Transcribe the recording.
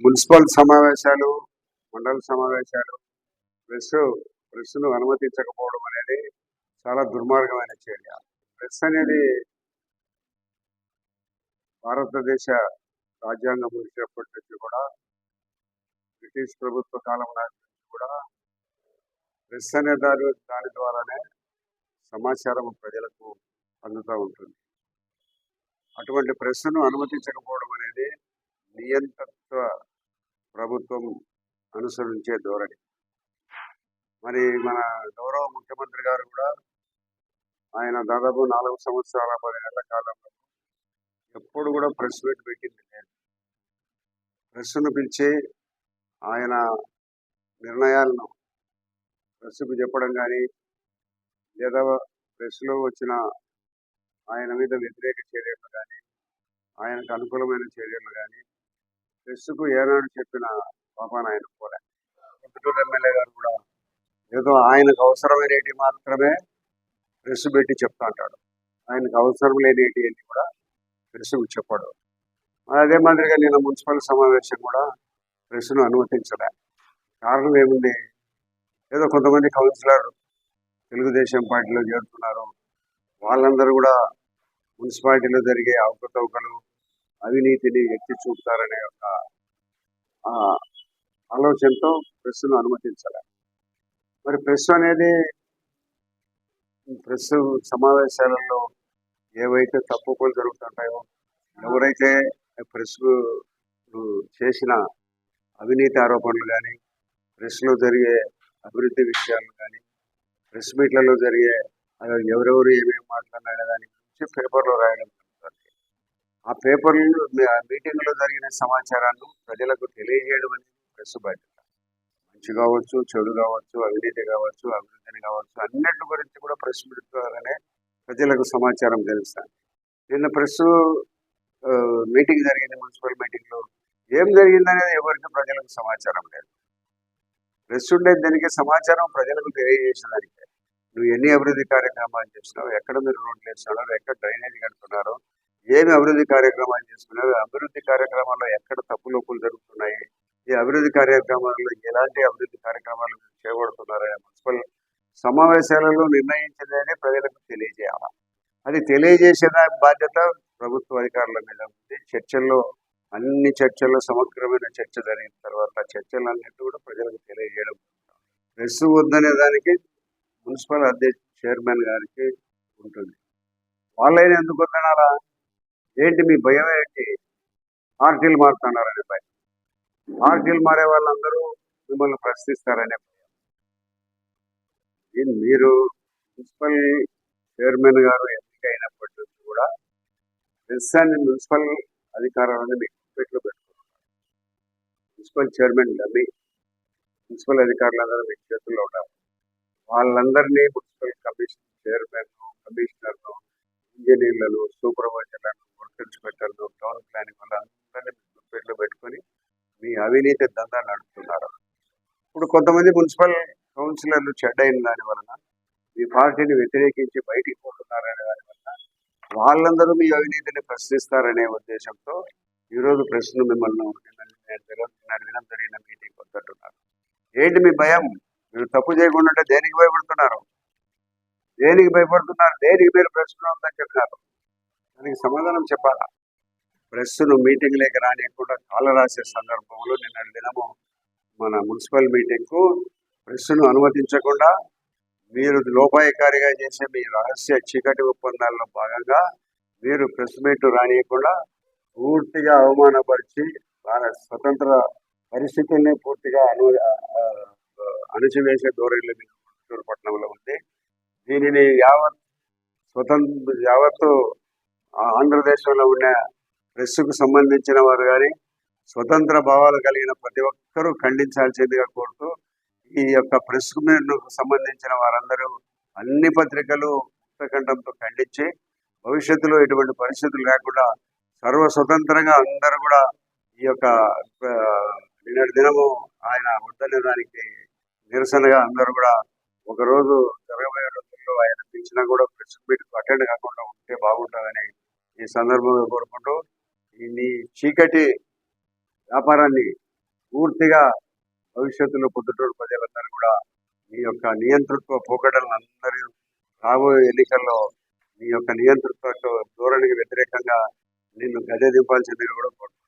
Municipal సమావేశాలు మండల సమావేశాలు ప్రెస్ ప్రెస్ను అనుమతించకపోవడం అనేది చాలా దుర్మార్గమైన చర్య. ప్రెస్ అనేది భారతదేశ రాజ్యాంగం వచ్చినప్పటి నుంచి కూడా బ్రిటిష్ ప్రభుత్వ కాలం నాటి నుంచి కూడా ప్రెస్ అనే దాని దాని ద్వారానే సమాచారం ప్రజలకు అందుతూ ఉంటుంది. అటువంటి ప్రెస్ను అనుమతించకపోవడం అనేది నియంతృత్వ ప్రభుత్వం అనుసరించే ధోరణి. మరి మన గౌరవ ముఖ్యమంత్రి గారు కూడా ఆయన దాదాపు నాలుగు సంవత్సరాల పది నెలల కాలంలో ఎప్పుడు కూడా ప్రెస్ మీట్ పెట్టింది లేదు. ప్రెస్ను పిలిచి ఆయన నిర్ణయాలను ప్రెస్కు చెప్పడం కానీ లేదా ప్రెస్లో వచ్చిన ఆయన మీద వ్యతిరేక చర్యలు కానీ ఆయనకు అనుకూలమైన చర్యలు కానీ ప్రెస్కు ఏనాడు చెప్పిన పాపాన ఆయన పోలే గుంటూరు ఎమ్మెల్యే గారు కూడా ఏదో ఆయనకు అవసరమైనవి మాత్రమే ప్రెస్ పెట్టి చెప్తా అంటాడు ఆయనకు అవసరం లేనిటి అని కూడా ప్రెస్కు చెప్పాడు. అదే మాదిరిగా నిన్న మున్సిపల్ సమావేశం కూడా ప్రెస్ను అనుమతించలే. కారణం ఏముంది? ఏదో కొంతమంది కౌన్సిలర్ తెలుగుదేశం పార్టీలో చేరుతున్నారు. వాళ్ళందరూ కూడా మున్సిపాలిటీలో జరిగే అవకతవకలు అవినీతిని ఎత్తి చూపుతారనే ఒక ఆ, ఆలోచనతో ప్రెస్ను అనుమతించాలి మరి ప్రెస్ అనేది ప్రెస్ సమావేశాలలో ఏవైతే తప్పులు జరుగుతుంటాయో ఎవరైతే ప్రెస్ చేసిన అవినీతి ఆరోపణలు కానీ ప్రెస్లో జరిగే అభివృద్ధి విషయాలు కానీ ప్రెస్ మీట్లలో జరిగే ఎవరెవరు ఏమేమి మాట్లాడినా దాని గురించి పేపర్లో రాయడం ఆ పేపర్లు మీటింగ్లో జరిగిన సమాచారాన్ని ప్రజలకు తెలియజేయడం అనేది ప్రెస్ బాధ్యత మంచి కావచ్చు చెడు కావచ్చు అవినీతి కావచ్చు అభివృద్ధిని కావచ్చు అన్నిటి గురించి కూడా ప్రెస్ మీట్ ద్వారానే ప్రజలకు సమాచారం తెలుస్తాను నిన్న ప్రెస్ మీటింగ్ జరిగింది మున్సిపల్ మీటింగ్లో. ఏం జరిగిందనేది ఎవరికి ప్రజలకు సమాచారం లేదు. ప్రెస్ ఉండేది దానికి సమాచారం ప్రజలకు తెలియజేసేదానికి. నువ్వు ఎన్ని అభివృద్ధి కార్యక్రమాలు చేసినావు ఎక్కడ మీరు రోడ్లు వేస్తున్నారు ఎక్కడ డ్రైనేజ్ కడుతున్నారో ఏమి అభివృద్ధి కార్యక్రమాలు చేసుకున్నారు? అభివృద్ధి కార్యక్రమాల్లో ఎక్కడ తప్పు లోపులు జరుగుతున్నాయి? ఈ అభివృద్ధి కార్యక్రమాల్లో ఎలాంటి అభివృద్ధి కార్యక్రమాలు మీరు చేపడుతున్నారు మున్సిపల్ సమావేశాలలో నిర్ణయించిందని ప్రజలకు తెలియజేయాలి? అది తెలియజేసే దాని బాధ్యత ప్రభుత్వ అధికారుల మీద ఉంది. చర్చల్లో అన్ని చర్చల్లో సమగ్రమైన చర్చ జరిగిన తర్వాత చర్చలన్నిటి కూడా ప్రజలకు తెలియజేయడం. ప్రెస్ వద్దనే దానికి మున్సిపల్ అధ్యక్ష చైర్మన్ గారికి ఉంటుంది. వాళ్ళైనా ఎందుకు వద్దనాలా? ఏంటి మీ భయం ఏంటి? పార్టీలు మారుతున్నారనే భయం. పార్టీలు మారే వాళ్ళందరూ మిమ్మల్ని ప్రశ్నిస్తారనే భయం. మీరు మున్సిపల్ చైర్మన్ గారు ఎన్నికైనప్పటి నుంచి కూడా ప్రస్తుతాన్ని మున్సిపల్ అధికారాలను మీకు గుప్పెట్లో పెట్టుకున్నారు. మున్సిపల్ చైర్మన్ డమ్మి మున్సిపల్ అధికారులందరూ మీ చేతుల్లో ఉన్నారు. వాళ్ళందరినీ మున్సిపల్ కమిషన్ చైర్మన్ కమిషనర్ను ఇంజనీర్లను సూపర్వైజర్ అవినీతి దందా నడుపుతున్నారు. ఇప్పుడు కొంతమంది మున్సిపల్ కౌన్సిలర్లు చెడ్డైన దాని వలన మీ పార్టీని వ్యతిరేకించి బయటికి పోతున్నారనే దాని వలన వాళ్ళందరూ మీ అవినీతిని ప్రశ్నిస్తారనే ఉద్దేశంతో ఈరోజు ప్రశ్న మిమ్మల్ని అడిగిన జరిగిన మీటింగ్ వద్దంటున్నారు ఏంటి మీ భయం? మీరు తప్పు చేయకుండా ఉంటే దేనికి భయపడుతున్నారు? దేనికి భయపడుతున్నారు? దేనికి మీరు ప్రశ్న ఉందని చెప్పినారు? దానికి సమాధానం చెప్పాలా? ప్రెస్ను మీటింగ్ లేక రానియకుండా కాల రాసే సందర్భంలో నిన్న దినము మన మున్సిపల్ మీటింగ్కు ప్రెస్ను అనుమతించకుండా మీరు లోపాయకారిగా చేసే మీ రహస్య చీకటి ఒప్పందాల్లో భాగంగా మీరు ప్రెస్ మీట్ రానియకుండా పూర్తిగా అవమానపరిచి వారి స్వతంత్ర పరిస్థితుల్ని పూర్తిగా అను అణచివేసే ధోరణిలో మీకు గుంటూరు పట్టణంలో ఉంది. దీనిని యావత్ స్వతంత్ర యావత్తు ఆంధ్రదేశంలో ఉన్న ప్రెస్కు సంబంధించిన వారు కానీ స్వతంత్ర భావాలు కలిగిన ప్రతి ఒక్కరూ ఖండించాల్సిందిగా కోరుతూ ఈ యొక్క ప్రెస్ సంబంధించిన వారందరూ అన్ని పత్రికలు ముక్తఖండంతో ఖండించి భవిష్యత్తులో ఎటువంటి పరిస్థితులు లేకుండా సర్వ స్వతంత్రంగా అందరూ కూడా ఈ యొక్క నిన్నటి దినము ఆయన వద్దనేదానికి నిరసనగా అందరూ కూడా ఒకరోజు జరగబోయే రోజుల్లో ఆయన పిలిచినా కూడా ప్రెస్ మీట్కు అటెండ్ కాకుండా ఉంటే బాగుంటుందని ఈ సందర్భంగా కోరుకుంటూ ఈ నీ చీకటి వ్యాపారాన్ని పూర్తిగా భవిష్యత్తులో పొద్దుటూరు ప్రజలందరూ కూడా మీ యొక్క నియంతృత్వ పోకడలను అందరూ రాబోయే ఎన్నికల్లో మీ యొక్క నియంతృత్వ ధోరణికి వ్యతిరేకంగా నిన్ను గదే దింపాల్సిందిగా కూడా కోరుతున్నాను.